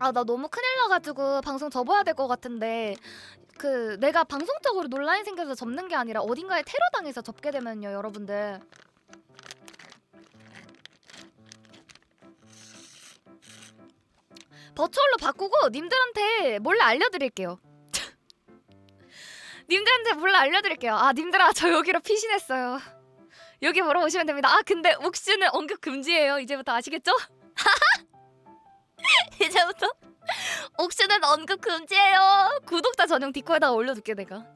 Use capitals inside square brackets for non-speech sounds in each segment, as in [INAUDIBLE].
아 나 너무 큰일 나가지고 방송 접어야 될 것 같은데 그 내가 방송적으로 논란이 생겨서 접는 게 아니라 어딘가에 테러 당해서 접게 되면요 여러분들 버추얼로 바꾸고 님들한테 몰래 알려드릴게요. [LAUGHS] 님들한테 몰래 알려드릴게요. 아 님들아 저 여기로 피신했어요. 여기 보러 오시면 됩니다. 아 근데 옥슈는 언급 금지예요. 이제부터 아시겠죠? [LAUGHS] [LAUGHS] 이제부터 옥슈는 언급 금지예요. 구독자 전용 디코에다가 올려둘게 내가.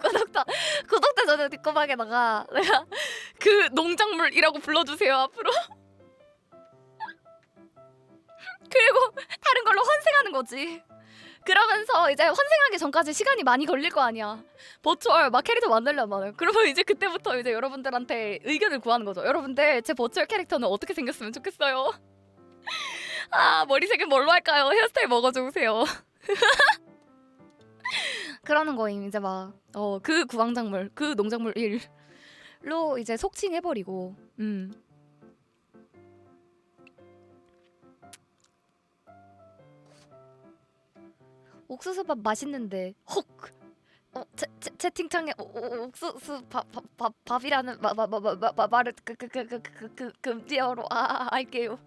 구독자 구독자 전용 디코방에다가 내가 그 농작물이라고 불러주세요 앞으로. [LAUGHS] 그리고 다른 걸로 환생하는 거지. 그러면서 이제 환생하기 전까지 시간이 많이 걸릴 거 아니야. 버추얼 막 캐릭터 만들려면 그러면 이제 그때부터 이제 여러분들한테 의견을 구하는 거죠. 여러분들 제 버추얼 캐릭터는 어떻게 생겼으면 좋겠어요? 아 머리색은 뭘로 할까요? 헤어스타일 먹어주세요. 그러는 거임 이제 막 어 그 구황작물 그 농작물 일로 이제 속칭해버리고 음. 옥수수밥 맛있는데 헉 어, 채, 채, 채 팅창에 옥수수 밥, 밥, 밥, 밥이라는 마, 마, 마, 마, 마, 마, 말을 그, 그, 그, 그, 그, 그, 금지어로 아, 아, 할게요